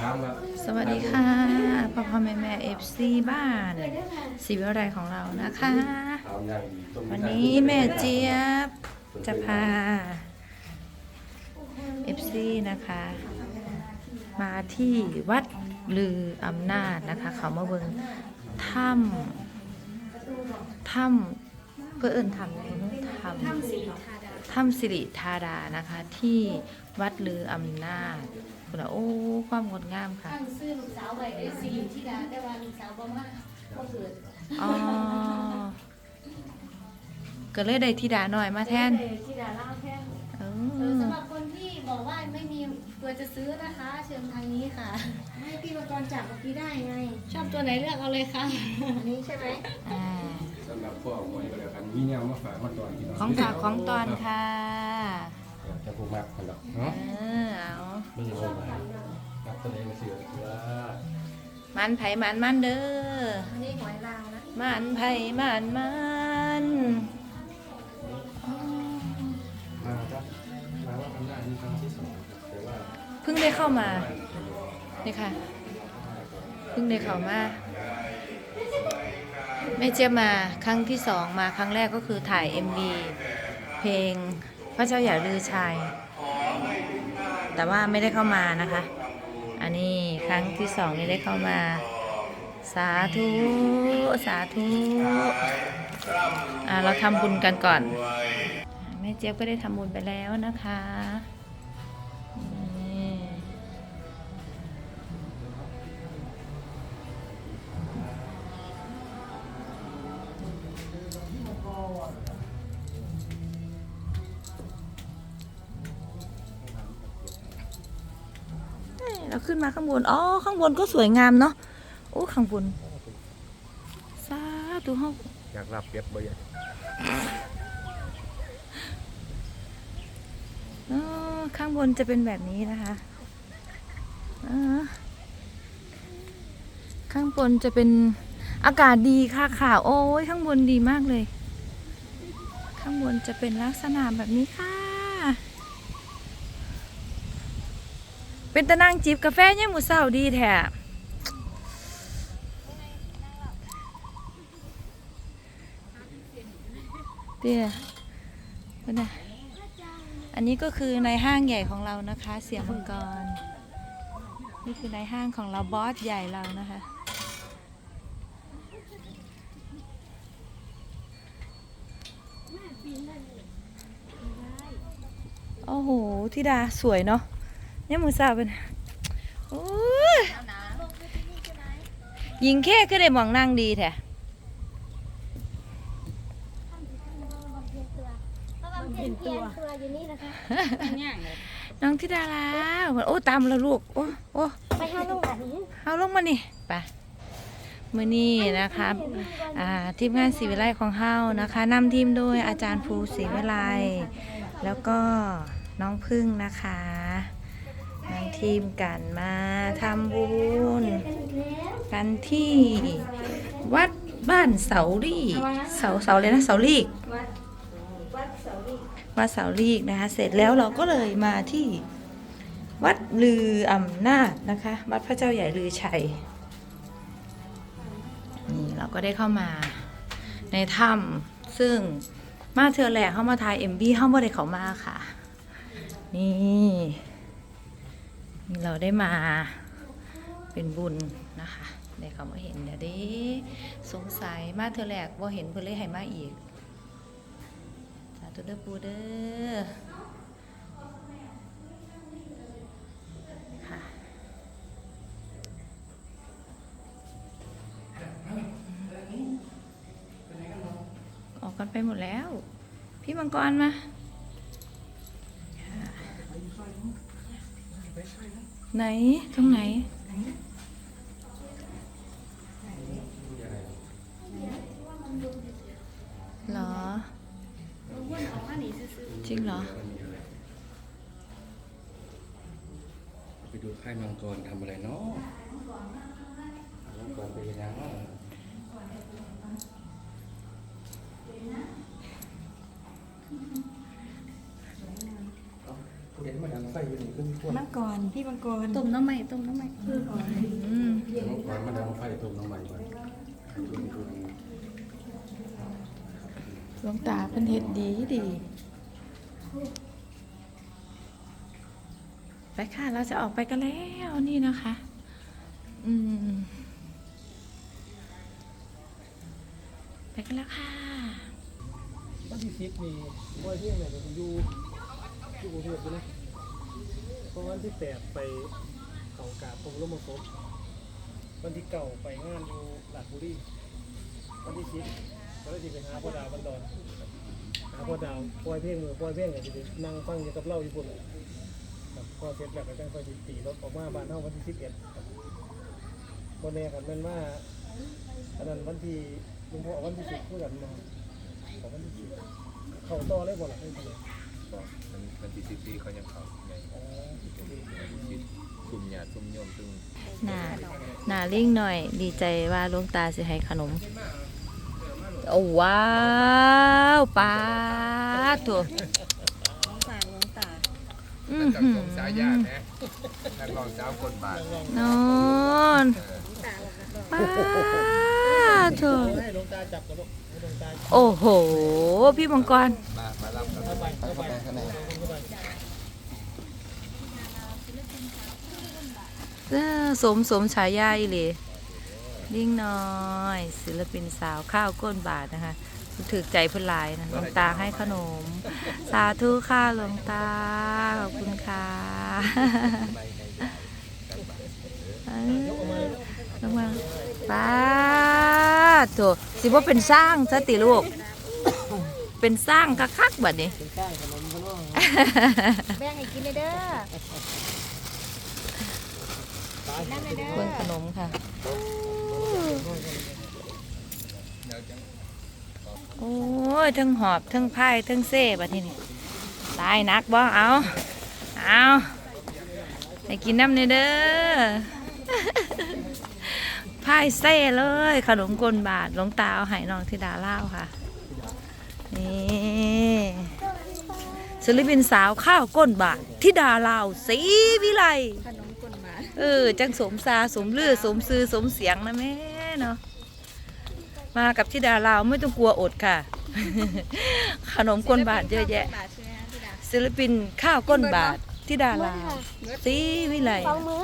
ถามว่าสวัสดีค่ะพ่อพ่อแม่แม่เอฟซีบ้านสีวิไลของเรานะคะ ถามอย่างอีกตรงวันนี้แม่เจี๊ยบจะพาเอฟซีนะคะ มาที่วัดลืออำนาจนะคะ เขามาเบิงถ้ำถ้ำเพื่อเอิญทำอะไรนู้นถ้ำถ้ำสิริธาดานะคะ ที่วัดลืออำนาจ คุณอะโอ้ความงดงามค่ะตั้งซื้อลูกสาวไว้ไอ้สิริธิดาได้ว่าลูกสาวบ่มาบ่เกิดอ๋อก็เลยได้ธิดาหน่อยมาแทนเออธิดาเล่าแท่นเอเอออสำหรับคนที่บอกว่าไม่มีตัวจะซื้อนะคะ เชิญทางนี้ค่ะ ให้พี่มังกรจับเมื่อกี้ได้ไง ชอบตัวไหนเลือกเอาเลยค่ะ อันนี้ใช่ไหมอ่าสำหรับพวกคนก็แล้วกันมีแนวมาฝากมาตอนพี่น้องของฝากของตอนค่ะ จะพูดมากกันหรอกเอเนาะอเอาไม่รู้ว่านักแสดงเสือว่ามันไผมันมันเด้ออันนี้หอยลาวนะมันไผมันมันมาครับมาว่าอำนาจมีครั้งที่สองครับแต่ว่าเพิ่งได้เข้ามานี่ค่ะเพิ่งได้เข้ามาแม่เจี๊ยบมาครั้งที่สองมาครั้งแรกก็คือถ่าย MV เพลงพ ระเจ้าใหญ่ลือชัยแต่ว่าไม่ได้เข้ามานะคะ อันนี้ครั้งที่สองนี่ได้เข้ามา สาธุ สาธุอ่าเราทำบุญกันก่อน แม่เจี๊ยบก็ได้ทำบุญไปแล้วนะคะ นี่เอ้ยเราขึ้นมาข้างบน อ๋อ ข้างบนก็สวยงามเนาะ โอ้ ข้างบนสาธุเฮาอยากรับเก็บบ่อยากเออข้างบนจะเป็นแบบนี้นะคะเออข้างบนจะเป็นอากาศดีค่ะค่ะ โอ้ยข้างบนดีมากเลย ข้างบนจะเป็นลักษณะแบบนี้ค่ะ เป็นตะนั่งจิบกาแฟยังหมูเศร้าดีแท้เตี้ยนไงอันนี้ก็คือในห้างใหญ่ของเรานะคะ เสียมังกร นี่คือในห้างของเราบอสใหญ่เรานะคะ โอ้โหธิดาสวยเนาะ นี่ยมือสาวเป็นโอ้ยยิงแค่ก็ได้หมองนั่งดีแท้เพราะว่าเพียนเพียนตัวอยู่นี่นะคะน้องธิดาแล้วโอ้ตามแล้วลูก โอ้โอ้ไปห้าลูกแบบนี้เอาลงมานี่ไปมือนี้นะคะอ่าทีมงานศรีวิไลของเฮานะคะนำทีมโดยอาจารย์ภูศรีวิไลแล้วก็น้องพึ่งนะคะ นำทีมกันมาทำบุญกันที่วัดบ้านเสาลี่เสาเสาเลยนะเสาลีกวัดเสาลีวัดเสาลีกนะคะ เสร็จแล้วเราก็เลยมาที่วัดลืออำนาจนะคะ วัดพระเจ้าใหญ่ลือชัยนี่เราก็ได้เข้ามาในถ้ำซึ่งมาเธอแหลกเข้ามาถ่ายเอ็มบีเข้ามาได้เขามาค่ะ นี่ เราได้มาเป็นบุญนะคะได้เขามาเห็นเดี๋ยวดิสงสัยมาเธอแหลกว่าเห็นเพื่อนเลยให้มาอีกสาธุเด้อปูเด้อค่ะออกกันไปหมดแล้ว พี่มังกรมาค่ะ ไหน ตรงไหน เหรอ จริงเหรอ ไปดูค่ายมังกรทำอะไรเนาะมังกรเป็นยังไงเนาะ เอาเห็นมาดังไฟอยู่นี่ก็มีพวกมังกรพี่มังกรต้มน้ำใหม่ต้มน้ำใหม่อืมเดี๋ยวก่อนมาดังไฟต้มน้ำใหม่ก่อนดูนี่ดูนี่หลวงตาเพิ่นเฮ็ดดีดีไปค่ะเราจะออกไปกันแล้วนี่นะคะ อืม ไปกันแล้วค่ะวันที่สิบนี่ว่าเที่ยงเนี่ยจะอยู่ อยู่กรุงเทพอยู่นะเพราะวันที่แปดไปเขากาตรงร่มศพวันที่เก่าไปงานอยู่หลาดบุรีวันที่สิบก็เลยจะไปหาพ่อดาวบันดอนหาพ่อดาวปล่อยเพลงมือปล่อยเพลงเนี่ยจะนั่งฟังอยู่กับเล่าอยู่บนครับพอเสร็จแล้วก็จังไปตีรถออกมาบ้านเฮาวันที่สิบเอ็ดบนแน่กันแม่นว่าอันนั้นวันที่ลุงพ่อเอาวันที่สิบพูดกันมาของมันที่สิบเขาต่อได้บ่ล่ะไม่เป็นไร บอกมันมันที่สิบปีเขายังเขาไงอ๋อสิบซุ่มหยาดซุ่มโยมซึ่งหนาหนาลิงหน่อย ดีใจว่าหลวงตาสิให้ขนม โอ้ว้าวป้าตัวฝากหลวงตาอืนัอกจากหืสอมสายญาตินะนักร้องสาวคนบาทนอนป้า ตัวให้หลวงตาจับกับลูกให้หลวงตาโอ้โห พี่มังกร มามารับกันเข้าไปเข้าไปข้าไปเข้าไปเออสมสมฉายาอีหลีลิงน้อย ศิลปินสาวข้าวก้นบาทนะคะถือใจเพื่นหลายนะหลวงตาให้ขนม สาธุค่ะหลวงตา ขอบคุณค่ะเออลงมาป้า โถสิว่าเป็นสร้างสติลูก เป็นสร้างคักๆแบบนี้เป็นข้างขนมข้างนอกแบ่งให้กินเลยเด้อตานั่นเลยเด้อเบิ่งขนมค่ะ โอ้ยทั้งหอบทั้งพายทั้งเซ่บัดทีนี้ตายนักบ่เอา เอาให้กินน้ำในอยเด้อ พายเซ่เลย ขนมกลบาทหลวงตาเอาให้น้องธิดาเล่าวค่ะ นี่ศิลปินสาวข้าวก้นบาทธิดาลาวสีวิไลขนมกลหมาเออ จังสมซาสมลือสมซือสมเสียงนะแม่เนาะมากับทิดาลาวไม่ต้องกลัวอดค่ะ ขนมก้นบาทเยอะแยะบาทใช่ไหมคะพี่ดาศิลปินข้าวก้นบาททิดาลาวสีวิไลสองมื้อ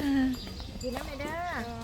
เออกินน้ำเลยเด้อ